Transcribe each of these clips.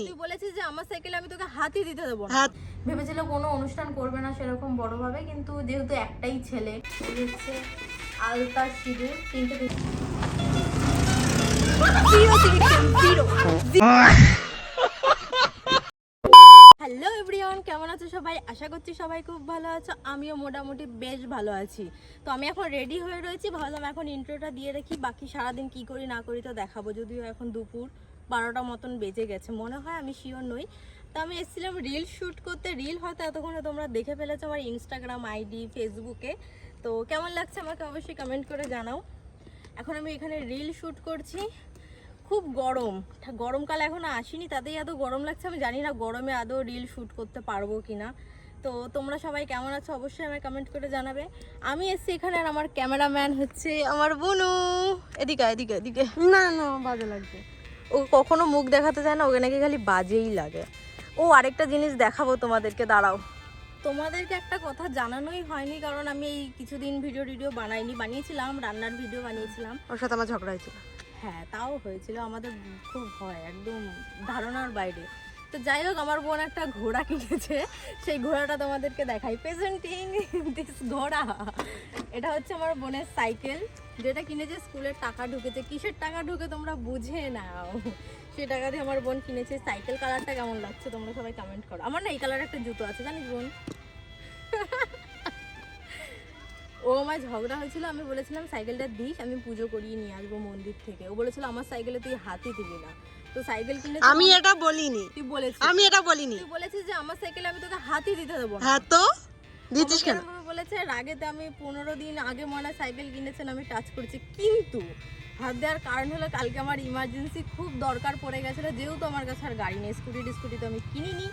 তুই বলেছিস যে আমার সাইকেলে আমি তোকে হাতই দিতে দেবো না। ভেবেছিল কোনো অনুষ্ঠান করবে না সেরকম বড়ভাবে কিন্তু যেহেতু একটাই ছেলে হচ্ছে আলতা সিঁদুর তিনটে হ্যালো এভরিওয়ান কেমন আছো সবাই? আশা করছি সবাই খুব ভালো আছো। আমিও মোটামুটি বেশ ভালো আছি। তো আমি এখন রেডি হয়ে রয়েছি। ভাবলাম এখন ইন্ট্রোটা দিয়ে রাখি। বাকি সারাদিন কি করি না করি তো দেখাবো যদিও এখন দুপুর। বারোটা মতন বেজে গেছে। মনে হয় আমি শিওর নই। তো আমি এসেছিলাম রিল শ্যুট করতে। রিল হয়তো এতক্ষণে তোমরা দেখে ফেলেছো আমার ইনস্টাগ্রাম আইডি ফেসবুকে তো কেমন লাগছে আমাকে অবশ্যই কমেন্ট করে জানাও। এখন আমি এখানে রিল শ্যুট করছি। খুব গরম। গরমকাল এখনও আসেনি, তাতেই এত গরম লাগছে, আমি জানি না গরমে আদৌ রিল শ্যুট করতে পারব কি না তো তোমরা সবাই কেমন আছো অবশ্যই আমায় কমেন্ট করে জানাবে। আমি এসছি এখানে আর আমার ক্যামেরাম্যান হচ্ছে আমার বনু। এদিকে এদিকে এদিকে। না না বাজে লাগছে। ও কখনো মুখ দেখাতে চায় না ওকে নাকি খালি বাজেই লাগে। ও আরেকটা জিনিস দেখাবো তোমাদেরকে দাঁড়াও। তোমাদেরকে একটা কথা জানানোই হয়নি কারণ আমি এই কিছুদিন ভিডিও টিডিও বানাইনি বানিয়েছিলাম রান্নার ভিডিও বানিয়েছিলাম। ওর সাথে আমার ঝগড়া হয়েছিল। হ্যাঁ তাও হয়েছিল আমাদের খুব ভয় একদম ধারণার বাইরে। তো যাই হোক, আমার বোন একটা ঘোড়া কিনেছে। সেই ঘোড়াটা তোমাদেরকে দেখাই। প্রেজেন্টিং দিস ঘোড়া। এটা হচ্ছে আমার বোনের সাইকেল, যেটা কিনেছে স্কুলের টাকা ঢুকেছে। কিসের টাকা ঢুকে তোমরা বুঝে নাও। সেই টাকা দিয়ে আমার বোন কিনেছে। সাইকেল কালারটা কেমন লাগছে তোমরা সবাই কমেন্ট করো। আমার না এই কালার একটা জুতো আছে, জানিস বোন? ও আমার ঝগড়া হয়েছিল, আমি বলেছিলাম, সাইকেলটা দিস, আমি পুজো করিয়ে নিয়ে আসব মন্দির থেকে। ও বলেছিল, আমার সাইকেলে তুই হাতই দিবি না। তো সাইকেল কিনে আমি এটা বলিনি। তুই বলেছিস। আমি এটা বলিনি। তুই বলেছিস যে আমার সাইকেলে আমি তোকে হাতই দিতে দেবো হ্যাঁ তো? দিচ্ছিস কেন? বলেছে রাগেতে আমি পনেরো দিন আগে মনে সাইকেল কিনেছেন আমি টাচ করছি। কিন্তু হাত দেওয়ার কারণ হলো কালকে আমার ইমার্জেন্সি খুব দরকার পড়ে গেছিল যেহেতু আমার কাছে আর গাড়ি নেই স্কুটি টিস্কুটি তো আমি কিনিনি।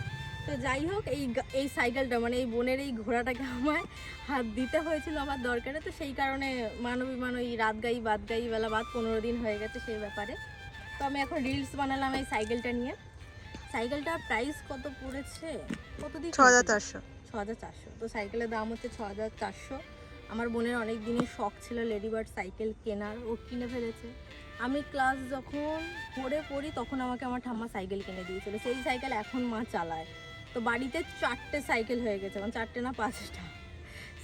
তো যাই হোক এই এই সাইকেলটা মানে এই বোনের এই ঘোড়াটাকে আমায় হাত দিতে হয়েছিল আমার দরকারে। তো সেই কারণে মানবী মানব রাত গাই বাদ গাই বেলা বাদ পনেরো দিন হয়ে গেছে সেই ব্যাপারে। তো আমি এখন রিলস বানালাম এই সাইকেলটা নিয়ে। সাইকেলটার প্রাইস কত পড়েছে? কত দিন ছ হাজার চারশো। ছ হাজার চারশো। তো সাইকেলের দাম হচ্ছে ছ হাজার চারশো। আমার বোনের অনেক দিনই শখ ছিল লেডিবার্ড সাইকেল কেনার ও কিনে ফেলেছে। আমি ক্লাস যখন পড়ে পড়ি তখন আমাকে আমার ঠাম্মা সাইকেল কিনে দিয়েছিল। সেই সাইকেল এখন মা চালায়। তো বাড়িতে চারটে সাইকেল হয়ে গেছে মানে চারটে না পাঁচটা।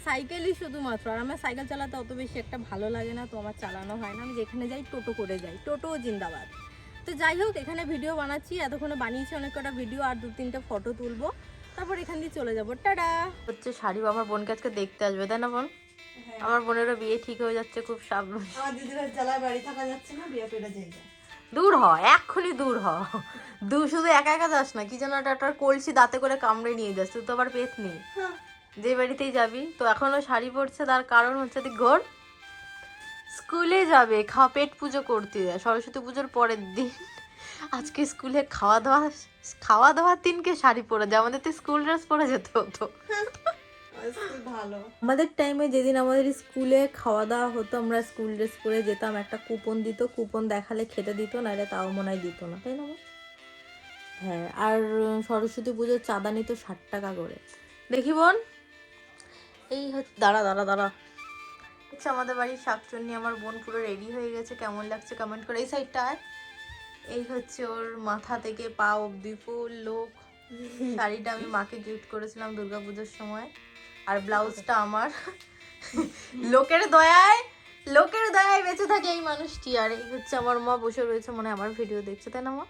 সাইকেলই শুধুমাত্র। আর আমার সাইকেল চালাতে অত বেশি একটা ভালো লাগে না তো আমার চালানো হয় না। আমি যেখানে যাই টোটো করে যাই। টোটো জিন্দাবাদ। তো যাই হোক এখানে ভিডিও বানাচ্ছি। এতক্ষণে বানিয়েছি অনেক কটা ভিডিও আর দু তিনটে ফটো তুলবো। তারপর এখান দিয়ে চলে যাব। টাটা! হচ্ছে শাড়ি আমার বোনকে আজকে দেখতে আসবে তাই না বোন? আমার বোনেরও বিয়ে ঠিক হয়ে যাচ্ছে খুব সাবধান। আমার দিদির জ্বালায় বাড়ি থাকা যাচ্ছে না বিয়ে পেটা দূর হ এক্ষুনি দূর হ। দু শুধু একা একা যাস না কি যেন একটা একটা কলসি দাঁতে করে কামড়ে নিয়ে যাস তুই তো আবার পেট নেই যে বাড়িতেই যাবি তো এখনও শাড়ি পরছে তার কারণ হচ্ছে তুই ঘোর। স্কুলে যাবে, খাওয়া পেট পুজো করতে যায়, সরস্বতী পুজোর পরের দিন। আজকে স্কুলে খাওয়া দাওয়া, খাওয়া দাওয়ার দিনকে শাড়ি পরে যায়, আমাদের তো স্কুল ড্রেস পরে যেতে হতো। ভালো আমাদের টাইমে যেদিন আমাদের স্কুলে খাওয়া দাওয়া হতো, আমরা স্কুল ড্রেস পরে যেতাম। একটা কুপন দিত কুপন দেখালে খেতে দিত, নাহলে তাও মনে হয় দিত না, তাই না হ্যাঁ আর সরস্বতী পুজোর চাঁদা নিত ষাট টাকা করে। দেখি বোন। এই হচ্ছে, দাঁড়া দাঁড়া দাঁড়া। হচ্ছে আমাদের বাড়ির শাকচুন্নি আমার বোন পুরো রেডি হয়ে গেছে। কেমন লাগছে কমেন্ট করে এই সাইডটা। এই হচ্ছে ওর মাথা থেকে পা অব্দি ফুল লোক। শাড়িটা আমি মাকে গিফট করেছিলাম দুর্গাপুজোর সময়। আর ব্লাউজটা আমার। লোকের দয়ায় লোকের দয়ায় বেঁচে থাকে এই মানুষটি। আর এই হচ্ছে আমার মা বসে রয়েছে মনে হয় আমার ভিডিও দেখছে তাই না মা?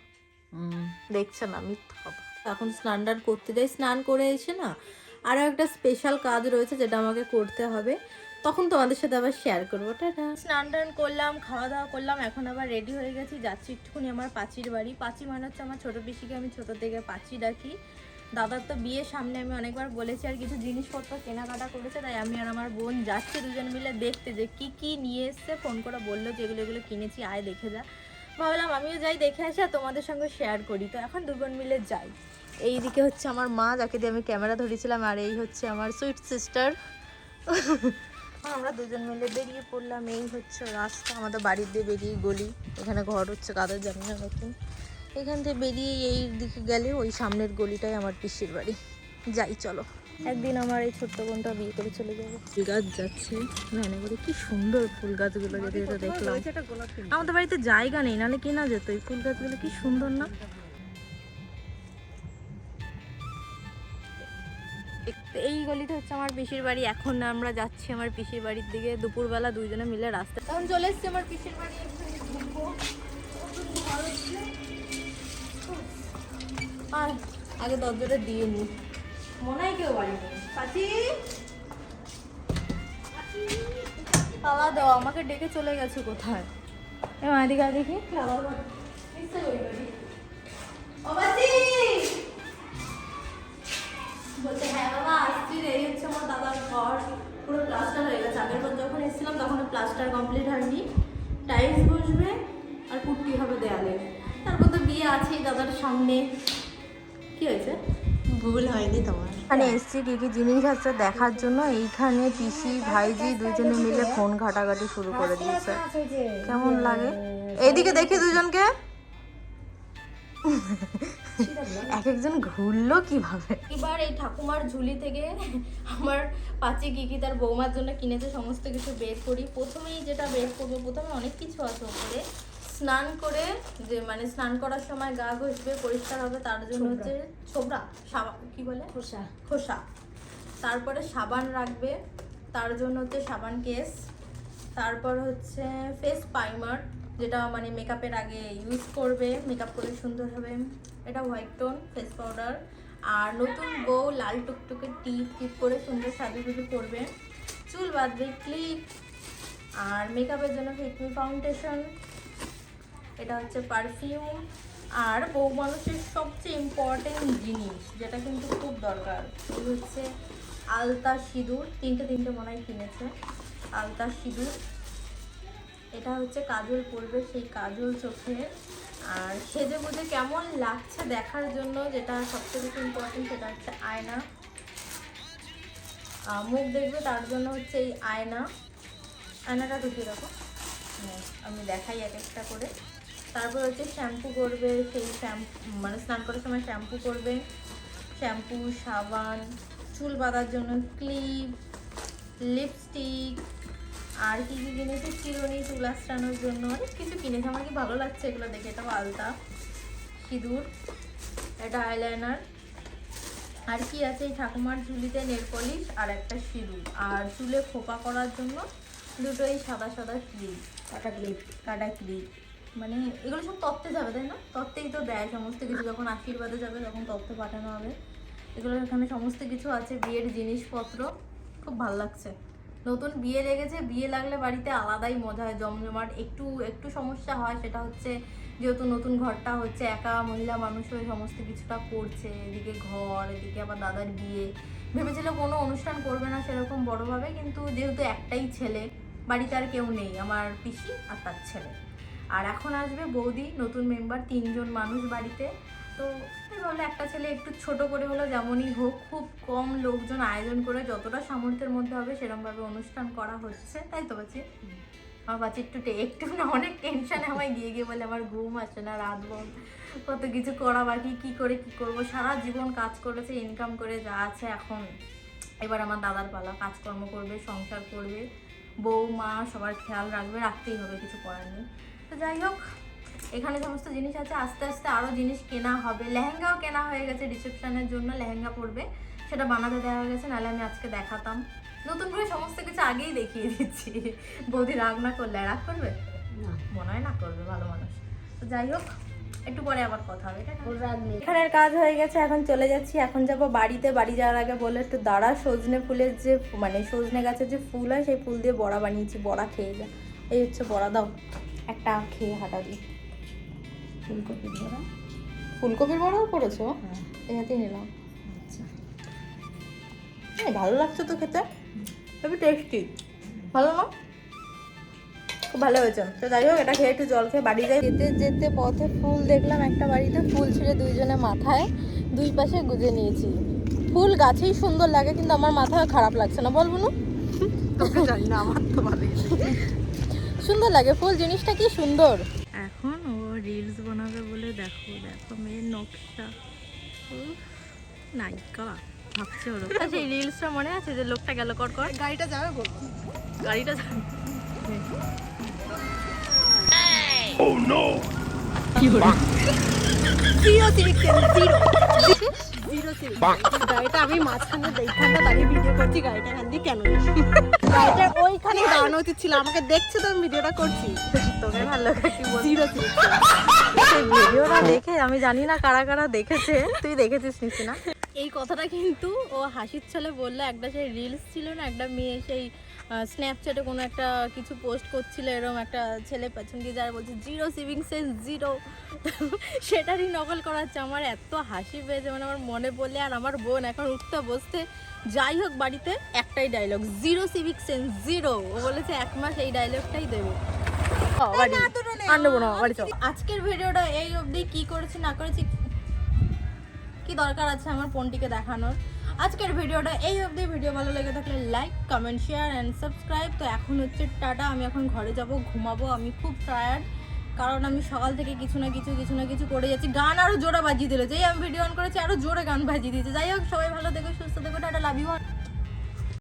দেখছে না মিথ্যা এখন স্নান টান করতে যাই স্নান করে এসে না আরও একটা স্পেশাল কাজ রয়েছে যেটা আমাকে করতে হবে। তখন তোমাদের সাথে আবার শেয়ার করব। টাটা। স্নান টান করলাম, খাওয়া দাওয়া করলাম, এখন আবার রেডি হয়ে গেছি। যাচ্ছি একটুখানি আমার পাচির বাড়ি। পাচি মানে হচ্ছে আমার ছোটো পিসিকে আমি ছোটো থেকে পাচি ডাকি দাদার তো বিয়ের সামনে, আমি অনেকবার বলেছি আর কিছু জিনিসপত্র কেনাকাটা করেছে, তাই আমি আর আমার বোন যাচ্ছি দুজন মিলে দেখতে যে কি কি নিয়ে এসছে। ফোন করে বলল যে এগুলো এগুলো কিনেছি, আয় দেখে যা। ভাবলাম আমিও যাই, দেখে আসি আর তোমাদের সঙ্গে শেয়ার করি। তো এখন দুজন মিলে যাই। এই দিকে হচ্ছে আমার মা, যাকে দিয়ে আমি ক্যামেরা ধরেছিলাম, আর এই হচ্ছে আমার সুইট সিস্টার আমরা দুজন মিলে বেরিয়ে পড়লাম। এই হচ্ছে রাস্তা আমাদের বাড়ির দিয়ে বেরিয়ে গলি। এখানে ঘর হচ্ছে কাদের জানি না নতুন। এখান থেকে বেরিয়ে এই দিকে গেলে ওই সামনের গলিটাই আমার পিসির বাড়ি। যাই চলো। একদিন আমার এই ছোট্ট বোনটা বিয়ে করে চলে যাব। ফুল গাছ যাচ্ছে ভ্যানে করে কি সুন্দর ফুল গাছগুলো যেতে যেতে দেখলাম। আমাদের বাড়িতে জায়গা নেই নাহলে কেনা যেত। এই ফুল গাছগুলো কি সুন্দর না? এই গলিতে হচ্ছে আমার পিসির বাড়ি। এখন আমরা যাচ্ছি আমার পিসির বাড়ির দিকে। দুপুরবেলা দুইজনে মিলে রাস্তা তখন চলে এসছি আমার পিসির বাড়ি। আর আগে দরজাটা দিয়ে নি। মনে হয় কেউ বাড়ি পালা দাও, আমাকে ডেকে চলে গেছে কোথায়? এ দেখি। নিশ্চয়ই। ঘর পুরো প্লাস্টার হয়ে গেছে। আগের বার যখন এসেছিলাম তখন প্লাস্টার কমপ্লিট হয়নি। টাইলস বসবে আর পুট্টি হবে দেয়ালে। তারপর তো বিয়ে আছেই দাদার সামনে। কি হয়েছে? ভুল হয়নি তোমার। এখানে এসছি কি কি জিনিস আছে দেখার জন্য। এইখানে পিসি ভাইজি দুজনে মিলে ফোন ঘাটাঘাটি শুরু করে দিয়েছে। কেমন লাগে? এইদিকে দেখি দুজনকে। এক একজন ঘুরলো কীভাবে? এবার এই ঠাকুমার ঝুলি থেকে আমার পাচি গিকি তার বৌমার জন্য কিনেছে সমস্ত কিছু বের করি। প্রথমেই যেটা বের করব প্রথমে অনেক কিছু আছে ওপরে। স্নান করে যে মানে স্নান করার সময় গা ঘষবে পরিষ্কার হবে তার জন্য হচ্ছে ছোবরা সাবান কি বলে? খোসা। খোসা। তারপরে সাবান রাখবে তার জন্য হচ্ছে সাবান কেস। তারপর হচ্ছে ফেস প্রাইমার যেটা মানে মেকআপের আগে ইউজ করবে মেকআপ করে সুন্দর হবে এটা হোয়াইট টোন ফেস পাউডার আর নতুন বউ লাল টুকটুকে টিপ টিপ করে সুন্দর সাজুগুজু করবে। চুল বাঁধবে ক্লিপ আর মেকআপের জন্য ফিটমি ফাউন্ডেশন এটা হচ্ছে পারফিউম আর বউ মানুষের সবচেয়ে ইম্পর্টেন্ট জিনিস, যেটা কিন্তু খুব দরকার এই হচ্ছে আলতা সিঁদুর, তিনটে তিনটে মনে হয় কিনেছে। আলতা সিঁদুর। এটা হচ্ছে কাজল পরবে সেই কাজল চোখে। আর সেজে বুঝে কেমন লাগছে দেখার জন্য যেটা সবচেয়ে বেশি ইম্পর্টেন্ট সেটা হচ্ছে আয়না। মুখ দেখবে তার জন্য হচ্ছে এই আয়না। আয়নাটা ঢুকিয়ে রাখো হ্যাঁ, আমি দেখাই এক একটা করে। তারপর হচ্ছে শ্যাম্পু করবে সেই শ্যাম্পু মানে স্নান করার সময় শ্যাম্পু করবে। শ্যাম্পু সাবান চুল বাঁধার জন্য ক্লিপ লিপস্টিক আর কি কি কিনেছে? চিরুনি চুল আঁচড়ানোর জন্য অনেক কিছু কিনেছে। আমার কি ভালো লাগছে এগুলো দেখে? এটাও আলতা সিঁদুর এটা আইলাইনার আর কি আছে? এই ঠাকুমার ঝুলিতে নেল পলিশ আর একটা সিঁদুর। আর চুলে খোপা করার জন্য দুটোই সাদা সাদা ক্লিপ কাটা ক্লিপ। কাটা ক্লিপ। মানে এগুলো সব তত্ত্বে যাবে তাই না? তত্ত্বেই তো দেয় সমস্ত কিছু। যখন আশীর্বাদে যাবে তখন তত্ত্বে পাঠানো হবে। এগুলো এখানে সমস্ত কিছু আছে। বিয়ের জিনিসপত্র। খুব ভালো লাগছে। নতুন বিয়ে লেগেছে, বিয়ে লাগলে বাড়িতে আলাদাই মজা হয়, জমজমাট। একটু একটু সমস্যা হয়, সেটা হচ্ছে যেহেতু নতুন ঘরটা হচ্ছে, একা মহিলা মানুষ হয়ে সমস্ত কিছুটা করছে, এদিকে ঘর, এদিকে আবার দাদার বিয়ে। ভেবেছিল কোনো অনুষ্ঠান করবে না সেরকম বড়োভাবে, কিন্তু যেহেতু একটাই ছেলে, বাড়িতে আর কেউ নেই, আমার পিসি আর তার ছেলে। আর এখন আসবে বৌদি, নতুন মেম্বার, তিনজন মানুষ বাড়িতে। তো ভাবলাম একটা ছেলে একটু ছোট করে হলো যেমনই হোক, খুব কম লোকজন আয়োজন করে যতটা সামর্থ্যের মধ্যে হবে সেরকমভাবে অনুষ্ঠান করা হচ্ছে। তাই তো বাচ্চি? আমার বাচ্চা একটু একটু না, অনেক টেনশানে আমায় গিয়ে গিয়ে বলে, আমার ঘুম আসে না, রাত বল। কত কিছু করা বাকি, কি করে কি করব? সারা জীবন কাজ করেছে ইনকাম করে যা আছে এখন। এবার আমার দাদার পালা, কাজকর্ম করবে, সংসার করবে, বউ, মা, সবার খেয়াল রাখবে, রাখতেই হবে, কিছু করার নেই। তো যাই হোক এখানে সমস্ত জিনিস আছে আস্তে আস্তে আরও জিনিস কেনা হবে। লেহেঙ্গাও কেনা হয়ে গেছে রিসেপশনের জন্য লেহেঙ্গা পরবে সেটা বানাতে দেওয়া হয়ে গেছে নাহলে আমি আজকে দেখাতাম। নতুন করে সমস্ত কিছু আগেই দেখিয়ে দিচ্ছি। বৌদি রাগ না করলে রাগ করবে? না। মনে হয় না করবে ভালো মানুষ। তো যাই হোক একটু পরে আবার কথা হবে এখানের কাজ হয়ে গেছে এখন চলে যাচ্ছি এখন যাব বাড়িতে। বাড়ি যাওয়ার আগে বলে একটু দাঁড়া সজনে ফুলের যে মানে সজনে গাছের যে ফুল হয় সেই ফুল দিয়ে বড়া বানিয়েছি বড়া খেয়ে যা। এই হচ্ছে বড়া দাও। একটা খেয়ে হাঁটা দিই। ফুলকপি ধরা ফুলকপির বড়াও করেছ? হ্যাঁ। এই নিলাম। আচ্ছা। ভালো লাগছে তো খেতে। খুবই টেস্টি ভালো না? খুব ভালো হয়েছে। তো যাই হোক এটা খেয়ে একটু জল খেয়ে বাড়ি যাই। যেতে যেতে পথে ফুল দেখলাম একটা বাড়িতে। ফুল ছিঁড়ে দুইজনে মাথায় দুই পাশে গুজে নিয়েছি। ফুল গাছেই সুন্দর লাগে কিন্তু আমার মাথা খারাপ লাগছে না। বলব না জানি না আমার তো ভালোই সুন্দর লাগে। ফুল জিনিসটা কি সুন্দর? রিলস বানাবে বলে দেখো দেখো মেয়ের নকশা। নায়িকা ভাবছে ওর সেই রিলসটা মনে আছে যে লোকটা গেল কর কর? গাড়িটা যাবে বলব গাড়িটা জিরো জিরো দেখছি গাড়িটা আমি মাঝখানে এইখানটা দাঁড়িয়ে ভিডিও করছি গাড়িটা এখান দিয়ে কেন? গাড়িটা ওইখানে দাঁড়ানো উচিত ছিল। আমাকে দেখছে তো আমি ভিডিওটা করছি। তোকে ভালো জিরো ভিডিওটা দেখে আমি জানি না কারা কারা দেখেছে। তুই দেখেছিস নিছি না? এই কথাটা কিন্তু ও হাসির ছলে বলল একটা সেই রিলস ছিল না একটা মেয়ে সেই স্ন্যাপচ্যাটে কোনো একটা কিছু পোস্ট করছিল এরকম একটা ছেলে পেছন দিয়ে যারা বলছে জিরো সিভিং সেন্স জিরো সেটারই নকল করাচ্ছে। আমার এত হাসি পেয়েছে মানে আমার মনে পড়লে আর আমার বোন এখন উঠতে বসতে যাই হোক বাড়িতে একটাই dialogue zero civic sense zero ও বলেছে এক মাস এই ডায়লগটাই দেবে। চল। আজকের ভিডিওটা এই অবধি কি করেছি না করেছি কি দরকার আছে আমার ফোনটিকে দেখানোর? আজকের ভিডিওটা এই অবধি। ভিডিও ভালো লেগে থাকলে like comment share and subscribe তো এখন হচ্ছে টাটা, আমি এখন ঘরে যাব, ঘুমাবো। আমি খুব টায়ার্ড কারণ আমি সকাল থেকে কিছু না কিছু কিছু না কিছু করে যাচ্ছি। গান আরও জোরে বাজিয়ে দিল। যেই আমি ভিডিও অন করেছি আরও জোরে গান বাজিয়ে দিয়েছে। যাই হোক, সবাই ভালো দেখো সুস্থ দেখো টাটা লাভ ইউ